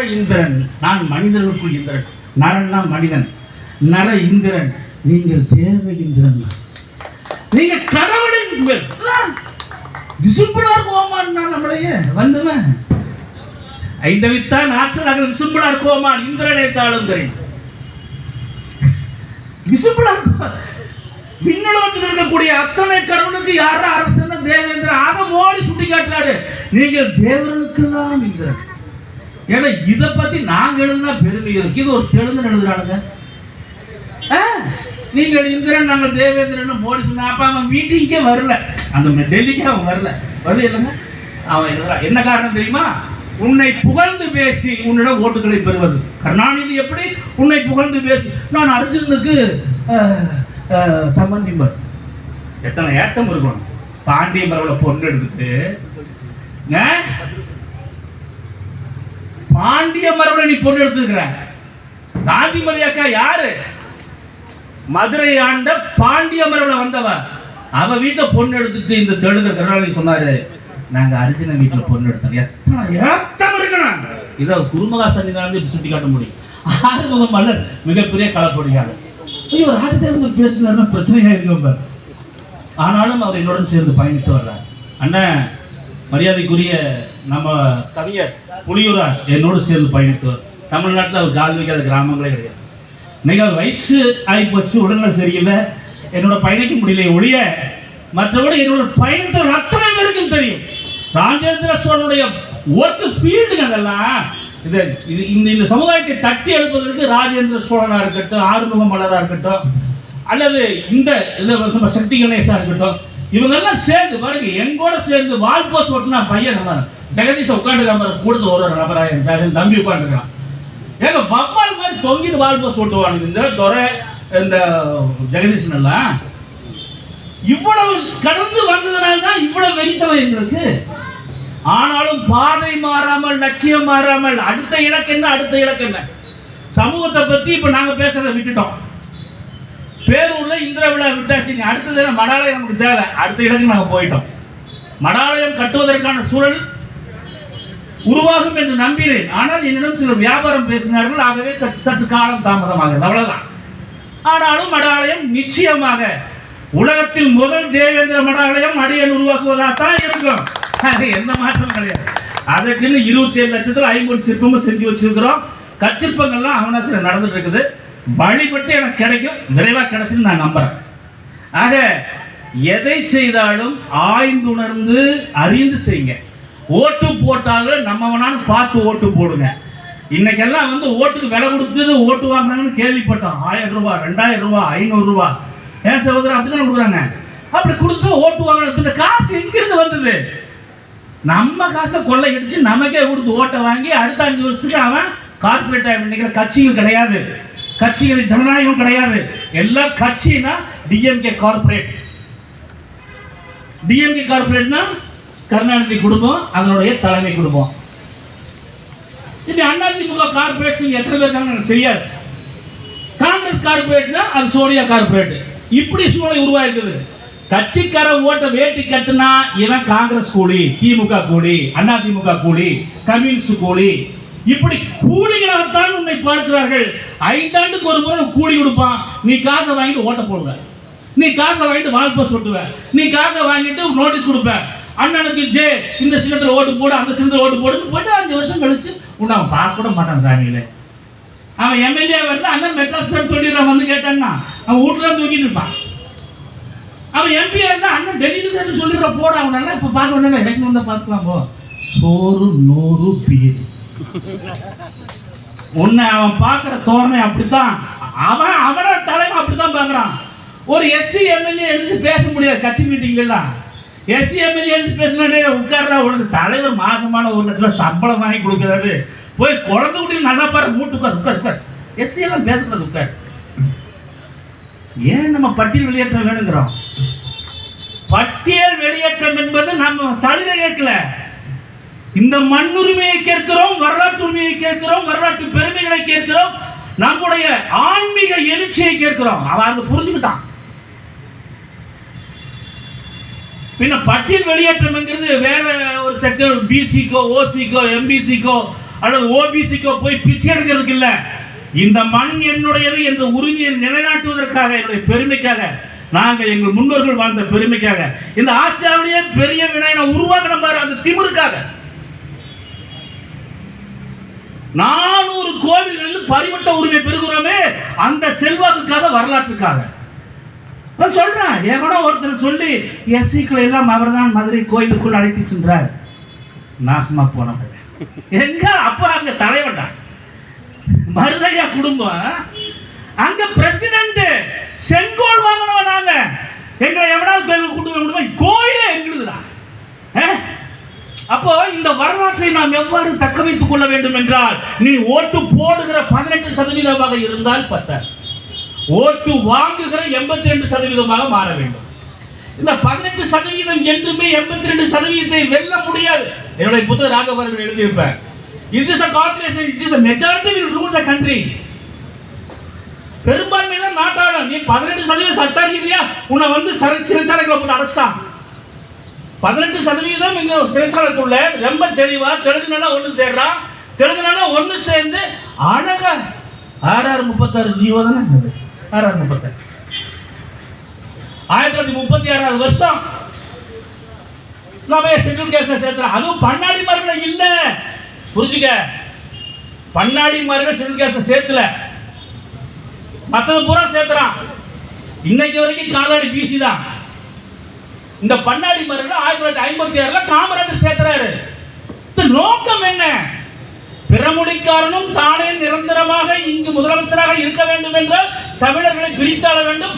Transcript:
நர இந்திரன் நான் மனிதர்களுக்குள் இந்திரன். நரன்னா மனிதன் நர இந்திரன். நீங்கள் தேவ இந்திரன். நீங்க கடவுளின் விசும்புடார் கோமான் நம்மளையே வந்துவன். ஐந்தவித்தான் ஆற்றல் அகல் விசும்புடார் கோமான் இந்திரனே சாளுந்தரின் விசும்புடார் விண்ணுலகத்தில் இருக்கக்கூடிய அத்தனை கடவுளுக்கு யாரா அரசன்? தேவேந்திரன். அதை மோடி சுட்டி காட்டுறாரு நீங்கள் தேவர்களுக்கெல்லாம் இந்திரன். ஏன்னா இதை பத்தி நாங்க எழுதுனா பெருமை இருக்கு. இது ஒரு தெலுங்கு எழுதுறானுங்க ஆ, நீங்கள் இந்திரன் நாங்கள் தேவேந்திரன் மோடி சொன்ன அப்ப அவன் மீட்டிங்கே வரல. அந்த டெல்லிக்கு அவன் வரல. வரல இல்லைங்க? அவன் எழுதுறான் என்ன காரணம் தெரியுமா? உன்னை புகழ்ந்து பேசி உன்னிடம் ஓட்டுகளை பெறுவது. கருணாநிதி எப்படி உன்னை புகழ்ந்து பேசி நான் அர்ஜுனனுக்கு அஹ், அஹ், சம்பந்திம்பர் எத்தனை ஏத்தம் இருக்கணும் பாண்டிய மரவில் பொண்ணு எடுத்துட்டு பாண்டிய மரபுல நீ பொண்ணு எடுத்துக்கிற. காந்திமதி அக்கா யாரு? மதுரை ஆண்ட பாண்டிய மரபுல வந்தவ. அவ வீட்டுல பொண்ணு எடுத்துட்டு இந்த தெலுங்கு கருணாநிதி சொன்னாரு. நாங்க அர்ஜுன வீட்டுல பொண்ணு எடுத்தோம். எத்தனை ஏத்தம் இருக்கணும் இதை குருமகா சன்னிதானம் இப்படி சுட்டி காட்ட முடியும். ஆறுமுக மலர் மிகப்பெரிய களப்பொடியாளர் ஐயோ ராஜதேவன் பேசுனாருன்னா பிரச்சனையா இருக்கும் ஆனாலும் அவர் என்னுடன் சேர்ந்து பயணித்து வர்றார். அண்ணன் மரியாதைக்குரிய நம்ம கவிஞர் புலியூரார் என்னோடு சேர்ந்து பயணித்து வர்றார் தமிழ்நாட்டில் அவர் கால் வைக்காத கிராமங்களே கிடையாது. இன்னைக்கு அவர் வயசு ஆகிப்போச்சு உடல்நல சரியில்லை. என்னோட பயணிக்க முடியல ஒழிய மற்றபடி என்னோட பயணத்தில் அத்தனை பேருக்கும் தெரியும். ராஜேந்திர சோழனுடைய ஒர்க் ஃபீல்டுங்க அதெல்லாம் இது இது இந்த இந்த சமுதாயத்தை தட்டி எழுப்பதற்கு ராஜேந்திர சோழனா இருக்கட்டும் ஆறுமுக மலரா இருக்கட்டும் அல்லது இந்த சக்தி கணேசா இருக்கட்டும் இவங்க எல்லாம் சேர்ந்து பாருங்க எங்கூட சேர்ந்து வால் போஸ் ஓட்டுனா பையன் நம்ம ஜெகதீஷ் உட்காந்துருக்காம கூட ஒரு ஒரு நபரா என் தம்பி உட்காந்துருக்கான் ஏங்க வவ்வால் மாதிரி தொங்கிட்டு வால் போஸ் ஓட்டுவானுங்க. இந்த துறை இந்த ஜெகதீஷன் எல்லாம். இவ்வளவு கடந்து வந்ததுனால தான் இவ்வளவு வெறித்தவன் எங்களுக்கு. ஆனாலும் பாதை மாறாமல் லட்சியம் மாறாமல் அடுத்த இலக்கு என்ன அடுத்த இலக்கு என்ன? சமூகத்தை பத்தி இப்ப நாங்க பேசுறதை விட்டுட்டோம். பேரூர்ல இந்திர விழா விட்ட வச்சுங்க அடுத்தது மடாலயம் நமக்கு தேவை. அடுத்த இடத்துக்கு நாங்கள் போயிட்டோம். மடாலயம் கட்டுவதற்கான சூழல் உருவாகும் என்று நம்பினேன் ஆனால் என்னிடம் சிலர் வியாபாரம் பேசினார்கள். ஆகவே சற்று சற்று காலம் தாமதமாகிறது. அவ்வளவுதான். ஆனாலும் மடாலயம் நிச்சயமாக உலகத்தில் முதல் தேவேந்திர மடாலயம் அடியன் உருவாக்குவதாக தான் இருக்கும். அது எந்த மாற்றம் கிடையாது. அதற்குன்னு இருபத்தி ஏழு லட்சத்தில் ஐம்பது சிற்பமும் செஞ்சு வச்சிருக்கிறோம். கச்சிற்பங்கள்லாம் அவனாசில் நடந்துட்டு இருக்குது. வழிபட்டு எனக்கு கிடைக்கும். விரைவாக கிடைச்சுன்னு நான் நம்புறேன். ஆக எதை செய்தாலும் ஆய்ந்துணர்ந்து அறிந்து செய்யுங்க. ஓட்டு போட்டாலும் நம்ம வேணாலும் பார்த்து ஓட்டு போடுங்க. இன்னைக்கெல்லாம் வந்து ஓட்டுக்கு விலை கொடுத்து ஓட்டு வாங்கினாங்கன்னு கேள்விப்பட்டோம். ஆயிரம் ரூபாய் ரெண்டாயிரம் ரூபாய் ஐநூறு ஏன் சகோதரர் அப்படிதான் கொடுக்குறாங்க? அப்படி கொடுத்து ஓட்டு வாங்கின இந்த காசு எங்கிருந்து வந்தது? நம்ம காசை கொள்ளையடிச்சு நமக்கே கொடுத்து ஓட்டை வாங்கி அடுத்த அஞ்சு வருஷத்துக்கு அவன் கார்பரேட் நினைக்கிற கட்சிகள் கிடையாது. கட்சிகள் ஜனநாயகம் கிடையாது. எல்லா கட்சினா டிஎம்கே கார்பரேட் டிஎம்கே கார்பரேட்னா கருணாநிதி குடும்பம் அதனுடைய தலைமை குடும்பம். இப்படி அதிமுக கார்பரேட்ஸ் எத்தனை பேர் எனக்கு தெரியாது. காங்கிரஸ் கார்பரேட்னா அது சோனியா கார்பரேட் இப்படி சூழ்நிலை உருவாயிருக்குது. கட்சிக்கார ஓட்ட வேட்டி கட்டுனா இவன் காங்கிரஸ் கூலி திமுக கூலி அண்ணா திமுக கூலி கம்யூனிஸ்ட் கூலி. இப்படி கூலிகளாகத்தான் உன்னை பார்க்கிறார்கள். ஐந்தாண்டுக்கு ஒரு முறை கூலி கொடுப்பான். நீ காசை வாங்கிட்டு ஓட்ட போடுவேன் நீ காசை வாங்கிட்டு வால்போஸ் ஒட்டுவ நீ காசை வாங்கிட்டு நோட்டீஸ் கொடுப்ப அண்ணனுக்கு ஜே இந்த சின்னத்தில் ஓட்டு போடு அந்த சின்னத்தில் ஓட்டு போடுன்னு போட்டு அஞ்சு வருஷம் கழிச்சு உன்னை அவன் பார்க்க கூட மாட்டான் சாமியில அவன் எம்எல்ஏ வந்து அண்ணன் மெட்ராஸ் சொல்லிடுறான் வந்து கேட்டான்னா. அவன் வீட்டுல இருந்து தூக்கிட்டு இருப்பான் அவன் எம்பி இருந்தா அண்ணன் டெல்லியில இருந்து சொல்லிடுற போட அவனால இப்ப பார்க்க வேண்டாம் எலெக்ஷன் வந்தா பார்க்கலாம் போ. சோறு நூறு பீர் உன்னை அவன் பார்க்குற தோரணை அப்படித்தான். அவன் அவன தலைவன் அப்படித்தான் பார்க்குறான். ஒரு எஸ்சி எம்எல்ஏ எழுந்து பேச முடியாது கட்சி மீட்டிங்லாம் எஸ்சி எம்எல்ஏ எழுந்து பேசினாலே உட்கார்றா உனக்கு தலைவர் மாசமான ஒரு லட்சம் சம்பளம் வாங்கி கொடுக்குறாரு. போய் குழந்தை குட்டி நல்லா பாரு மூட்டு உட்கார் உட்கார் உட்கார். எஸ்சி எல்லாம் பேசுறது உட்கார். ஏன் நம்ம பட்டியல் வெளியேற்றம் வேணுங்கிறோம்? பட்டியல் வெளியேற்றம் என்பது நம்ம சலுகை கேட்கல இந்த மண்ணுரிமையை கேட்கிறோம் வரலாற்று உரிமையை கேட்கிறோம் வரலாற்று பெருமைகளை கேட்கிறோம் நம்முடைய ஆன்மீக எழுச்சியை கேட்கிறோம். அவன் அங்கே புரிஞ்சுக்கிட்டான். பின்ன பட்டியல் வெளியேற்றம்ங்கிறது வேற ஒரு செக்ஷன் பிசிக்கோ ஓசிக்கோ எம்பிசிக்கோ அல்லது ஓபிசிக்கோ போய் பிச்சை எடுக்கிறதுக்கு இல்லை. இந்த மண் என்னுடையது என்ற உரிமையை நிலைநாட்டுவதற்காக என்னுடைய பெருமைக்காக நாங்கள் எங்கள் முன்னோர்கள் வாழ்ந்த பெருமைக்காக இந்த ஆசியாவிலேயே பெரிய விநாயகனை உருவாக்கணும் பாரு அந்த திமுருக்காக. நானூறு கோவில்களில் பரிவட்ட உரிமை பெறுகிறோமே அந்த செல்வாக்குக்காக வரலாற்றுக்காக. நான் சொல்றேன். எவனோ ஒருத்தர் சொல்லி எஸ்சிக்களை எல்லாம் அவர்தான் மதுரை கோயிலுக்குள் அழைத்து சென்றார். நாசமா போனவங்க எங்க? அப்ப அங்க தலைவன்டா. மருதையா குடும்பம் அங்க பிரசிடண்ட் செங்கோல் வாங்கினவன் நாங்க. எங்களை எவனால் கோயிலுக்கு கூட்டு போக முடியுமா கோயிலே எங்களுதுதான் அப்போ இந்த வரலாற்றை நாம் எவ்வாறு தக்க வைத்துக் கொள்ள வேண்டும் என்றால் நீ ஓட்டு போடுகிற பதினெட்டு சதவீதமாக இருந்தால் பத்தாது. ஓட்டு வாங்குகிற எண்பத்தி ரெண்டு சதவீதமாக மாற வேண்டும். இந்த பதினெட்டு சதவீதம் என்றுமே எண்பத்தி ரெண்டு சதவீதத்தை வெல்ல முடியாது. என்னுடைய புத்தக ராகவர்கள் எழுதியிருப்பேன் இது is a corporation it is a majority will rule the country பெரும்பான்மை தான் நாட்டாளம் நீ பதினெட்டு சதவீதம் சட்ட ரீதியா உன்னை வந்து சிறை சிறைச்சாலைகளை போட்டு அடைச்சிட்டான் பதினெட்டு சதவீதம் இங்க சிறைச்சாலைக்குள்ள ரொம்ப தெளிவா தெலுங்கு நல்லா ஒன்று சேர்றான் தெலுங்கு நல்லா ஒன்று சேர்ந்து அழகா ஆறாறு முப்பத்தாறு ஜீவோ தானே ஆறாவது முப்பத்தி ஆயிரத்தி தொள்ளாயிரத்தி முப்பத்தி ஆறாவது வருஷம் நாம ஷெட்யூல் கேஸ்ல சேர்த்துறோம். அதுவும் பண்ணாடி மருந்து இல்ல. புரிஞ்சுக்க? பண்ணாடி மார்களை ஷெட்யூல் கேஸ்ல சேர்த்துல. மத்தது பூரா சேர்த்துறான். இன்னைக்கு வரைக்கும் காலாடி பிசி தான். இந்த பண்ணாடி மருந்துல ஆயிரத்தி தொள்ளாயிரத்தி ஐம்பத்தி ஆறுல காமராஜர் சேர்க்கிறாரு நோக்கம் என்ன? பிறமொழிக்காரனும் தானே நிரந்தரமாக இங்கு முதலமைச்சராக இருக்க வேண்டும் என்ற தமிழர்களை பிரித்தாள வேண்டும்